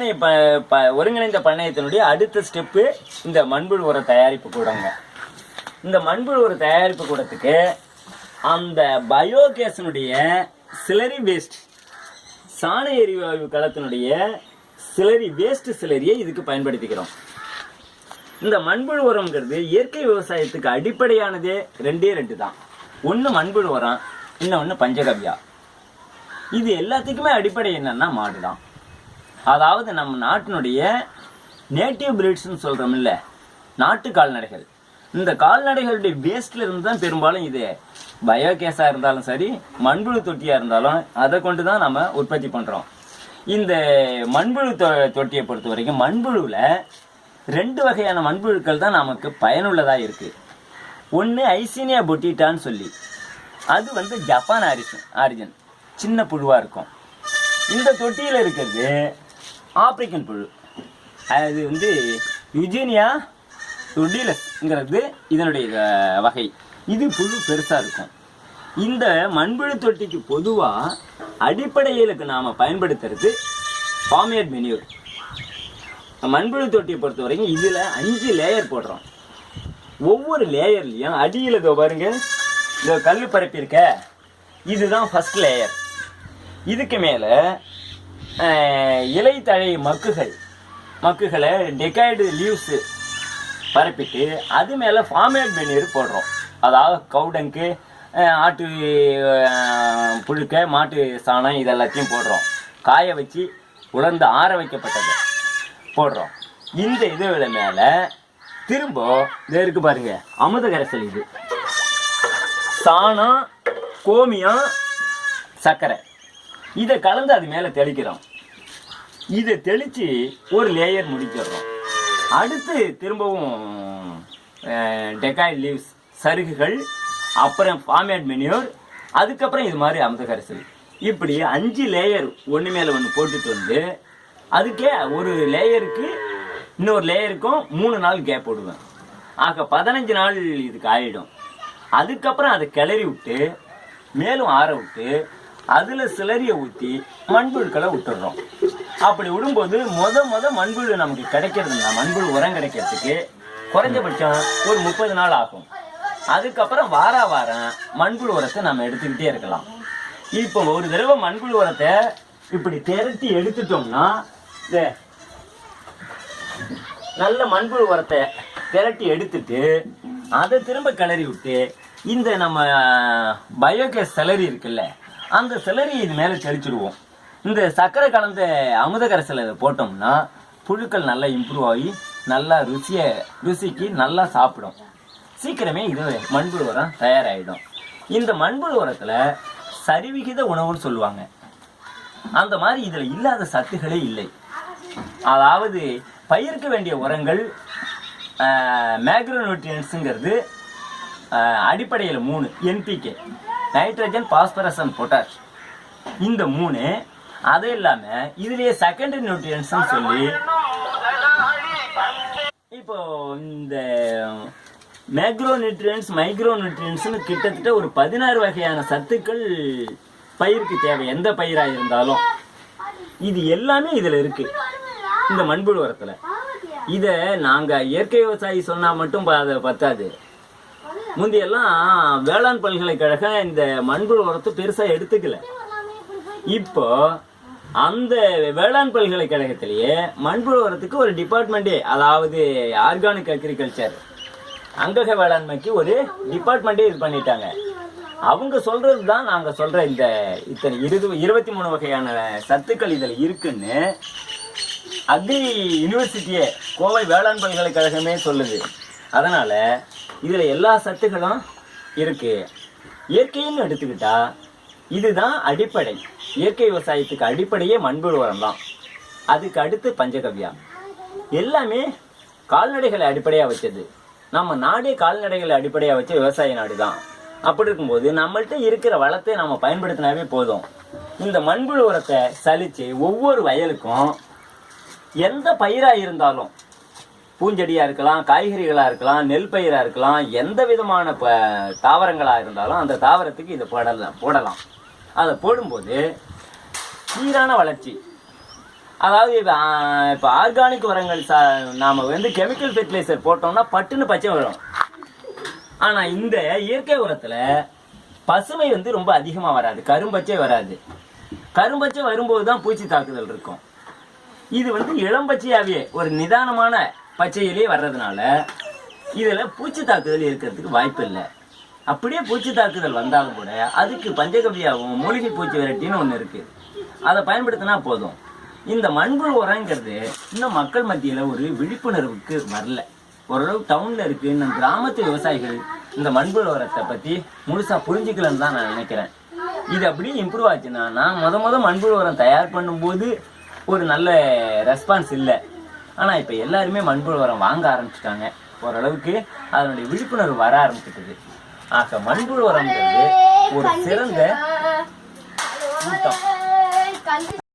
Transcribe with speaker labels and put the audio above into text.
Speaker 1: ஒருங்கிணை ப ப- ஒருங்கிணைந்த பண்ணையத்தினுடைய அடுத்த ஸ்டெப்பு இந்த மண்புழு உர தயாரிப்பு கூடங்க. இந்த மண்புழு உர தயாரிப்பு கூடத்துக்கு அந்த பயோகேஸினுடைய சிலரி வேஸ்ட் சாண எரிவாயு களத்தினுடைய சிலரி வேஸ்ட் சிலரியை இதுக்கு பயன்படுத்திக்கிறோம். இந்த மண்புழு உரம்ங்கிறது இயற்கை விவசாயத்துக்கு அடிப்படையானதே ரெண்டே ரெண்டு தான். ஒன்று மண்புழு உரம் இன்னொன்று பஞ்சகவ்யா. இது எல்லாத்துக்குமே அடிப்படை என்னன்னா மாடு தான் அதாவது நம்ம நாட்டினுடைய நேட்டிவ் பிரீட்ஸ்னு சொல்கிறோம் இல்லை நாட்டு கால்நடைகள். இந்த கால்நடைகளுடைய வேஸ்ட்ல இருந்து தான் பெரும்பாலும் இது பயோகேஸாக இருந்தாலும் சரி மண்புழு தொட்டியாக இருந்தாலும் அதை கொண்டு தான் நம்ம உற்பத்தி பண்ணுறோம் இந்த மண்புழு தொ தொட்டியை பொறுத்த வரைக்கும் மண்புழுவில் ரெண்டு வகையான மண்புழுக்கள் தான் நமக்கு பயனுள்ளதாக இருக்குது ஒன்று ஐசீனியா பொட்டிட்டான்னு சொல்லி அது வந்து ஜப்பான் ஆரிஜன் ஆரிஜன். சின்ன புழுவாக இருக்கும். இந்த தொட்டியில் இருக்கிறது ஆப்பிரிக்கன் புழு. அது வந்து யுஜீனியா துடிலஸ்ங்கிறது இதனுடைய வகை. இது புழு பெருசாக இருக்கும். இந்த மண்புழு தொட்டிக்கு பொதுவாக அடிப்படையிலுக்கு நாம் பயன்படுத்துறது ஃபார்மேட் மெனியூர். மண்புழு தொட்டியை பொறுத்த வரைக்கும் இதில் அஞ்சு லேயர் போடுறோம். ஒவ்வொரு லேயர்லையும் அடியில் இதோ பாருங்க இதோ கல் பரப்பி இருக்க இதுதான் ஃபஸ்ட் லேயர் இதுக்கு மேலே இலை தழை மக்குகள். மக்குகளை டெக்காய்டு லீவ்ஸு பரப்பிட்டு அது மேலே ஃபார்மேட் மெனீர் போடுறோம். அதாவது கவுடங்கு ஆட்டு புழுக்க மாட்டு சாணம் இதெல்லாத்தையும் போடுறோம். காய வச்சு உலர்ந்து ஆற வைக்கப்பட்டது போடுறோம். இந்த இதுல மேலே திரும்ப இருக்கு பாருங்க அமுத கரைசல் இது. சாணம் கோமியம் சர்க்கரை. இதை கலந்து அது மேலே தெளிக்கிறோம். இதை தெளித்து ஒரு லேயர் முடிச்சிடுறோம். அடுத்து திரும்பவும் டெக்காய் லீவ்ஸ் சருகுகள் அப்புறம் ஃபார்மேட் மெனியூர் அதுக்கப்புறம் இது மாதிரி அமுத கரைசல் இப்படி அஞ்சு லேயர் ஒன்று மேலே ஒன்று போட்டுட்டு வந்து அதுக்கே ஒரு லேயருக்கு இன்னொரு லேயருக்கும் மூணு நாள் கேப் போடுவேன். ஆக பதினஞ்சு நாள் இதுக்கு ஆகிடும் அதுக்கப்புறம் அதை கிளறி விட்டு மேலும் ஆற விட்டு அதில் சிலரியை ஊற்றி மண்புழுக்களை விட்டுடுறோம் அப்படி விடும்போது மொத மொத மண்புழு நமக்கு கிடைக்கிறதுனா மண்புழு உரம் கிடைக்கிறதுக்கு குறைஞ்சபட்சம் ஒரு முப்பது நாள் ஆகும். அதுக்கப்புறம் வார வாரம் மண்புழு உரத்தை நம்ம எடுத்துக்கிட்டே இருக்கலாம். இப்போ ஒரு தடவை மண்புழு உரத்தை இப்படி திரட்டி எடுத்துட்டோம்னா நல்ல மண்புழு உரத்தை திரட்டி எடுத்துட்டு அதை திரும்ப கிளறி விட்டு இந்த நம்ம பயோகேஸ் செலரி இருக்குல்ல அந்த சிலரியை இது மேலே தெளிச்சிடுவோம். இந்த சர்க்கரை கலந்த அமுத கரைசலை போட்டோம்னா புழுக்கள் நல்லா இம்ப்ரூவ் ஆகி நல்லா ருசியை ருசிக்கு நல்லா சாப்பிடும். சீக்கிரமே இது மண்புழு உரம் தயாராகிடும் இந்த மண்புழு உரத்தில் சரிவிகித உணவுன்னு சொல்லுவாங்க. அந்த மாதிரி இதில் இல்லாத சத்துகளே இல்லை. அதாவது பயிர்க்க வேண்டிய உரங்கள் மேக்ரோநியூட்ரியன்ஸுங்கிறது அடிப்படையில் மூணு NPK nitrogen phosphorus and potash. இந்த மூணு அது இல்லாமல் இதுலேயே செகண்டரி நியூட்ரியன்ஸ்னு சொல்லி இப்போ இந்த மேக்ரோ நியூட்ரியன்ஸ் மைக்ரோ நியூட்ரியன்ஸ்னு கிட்டத்தட்ட ஒரு பதினாறு வகையான சத்துக்கள் பயிருக்கு தேவை. எந்த பயிராக இருந்தாலும். இது எல்லாமே இதில் இருக்குது இந்த மண்புழு உரத்தில். இதை நாங்கள் இயற்கை விவசாயி சொன்னால் மட்டும் ப- பத்தாது. முந்தையெல்லாம் வேளாண் பல்கலைக்கழகம் இந்த மண்புழு உரத்தை பெருசாக எடுத்துக்கல. இப்போ அந்த வேளாண் பல்கலைக்கழகத்திலேயே மண்புழு உரத்துக்கு ஒரு டிபார்ட்மெண்ட்டே அதாவது ஆர்கானிக் அக்ரிகல்ச்சர். அங்கக வேளாண்மைக்கு ஒரு டிபார்ட்மெண்ட்டே இது பண்ணிட்டாங்க. அவங்க சொல்றது தான் நாங்கள் சொல்கிற இந்த இத்தனை இருது இருபத்தி மூணு வகையான சத்துக்கள் இதில் இருக்குன்னு அக்ரி யூனிவர்சிட்டியே கோவை வேளாண் பல்கலைக்கழகமே சொல்லுது. அதனால் இதில் எல்லா சத்துக்களும் இருக்குது இயற்கைன்னு எடுத்துக்கிட்டால் இதுதான் அடிப்படை. இயற்கை விவசாயத்துக்கு அடிப்படையே மண்புழு உரம் தான். அதுக்கு அடுத்து பஞ்சகவ்யா. எல்லாமே கால்நடைகளை அடிப்படையாக வச்சது. நம்ம நாடே கால்நடைகளை அடிப்படையாக வச்ச விவசாய நாடு தான். அப்படி இருக்கும்போது நம்மள்ட்ட இருக்கிற வளத்தை நம்ம பயன்படுத்தினாவே போதும். இந்த மண்புழு உரத்தை சலித்து ஒவ்வொரு வயலுக்கும் எந்த பயிராக இருந்தாலும் பூஞ்செடியாக இருக்கலாம் காய்கறிகளாக இருக்கலாம் நெல் பயிராக இருக்கலாம் எந்த விதமான ப தாவரங்களாக இருந்தாலும் அந்த தாவரத்துக்கு இதை போடலாம் போடலாம். அதை போடும்போது சீரான வளர்ச்சி. அதாவது இப்போ இப்போ ஆர்கானிக் உரங்கள் சா நாம் வந்து கெமிக்கல் ஃபெர்டிலைசர் போட்டோம்னா பட்டுன்னு பச்சை வரும். ஆனால் இந்த இயற்கை உரத்தில் பசுமை வந்து ரொம்ப அதிகமாக வராது கரும்பச்சை வராது. கரும்பச்சை வரும்போது தான் பூச்சி தாக்குதல் இருக்கும். இது வந்து இளம்பச்சையாகவே ஒரு நிதானமான பச்சையிலே வர்றதுனால இதில் பூச்சி தாக்குதல் இருக்கிறதுக்கு வாய்ப்பு இல்லை. அப்படியே பூச்சி தாக்குதல் வந்தாலும் கூட அதுக்கு பஞ்சகவியாவும் மூலிகை பூச்சி விரட்டின்னு ஒன்று இருக்குது அதை பயன்படுத்தினா போதும். இந்த மண்புழு உரங்கிறது இன்னும் மக்கள் மத்தியில் ஒரு விழிப்புணர்வுக்கு வரல. ஓரளவு டவுனில் இருக்குது இந்த கிராமத்து விவசாயிகள் இந்த மண்புழு உரத்தை பற்றி முழுசாக புரிஞ்சுக்கலன்னு தான் நான் நினைக்கிறேன். இது அப்படியே இம்ப்ரூவ் ஆச்சுன்னா நான் மொத மொதல் மண்புழு உரம் தயார் பண்ணும்போது ஒரு நல்ல ரெஸ்பான்ஸ் இல்லை. ஆனால் இப்போ எல்லாருமே மண்புழு உரம் வாங்க ஆரம்பிச்சிட்டாங்க. ஓரளவுக்கு அதனுடைய விழிப்புணர்வு வர ஆரம்பிச்சிட்டது. ஆக மண்புழு உரம்ன்றது ஒரு சிறந்த ஊட்டம்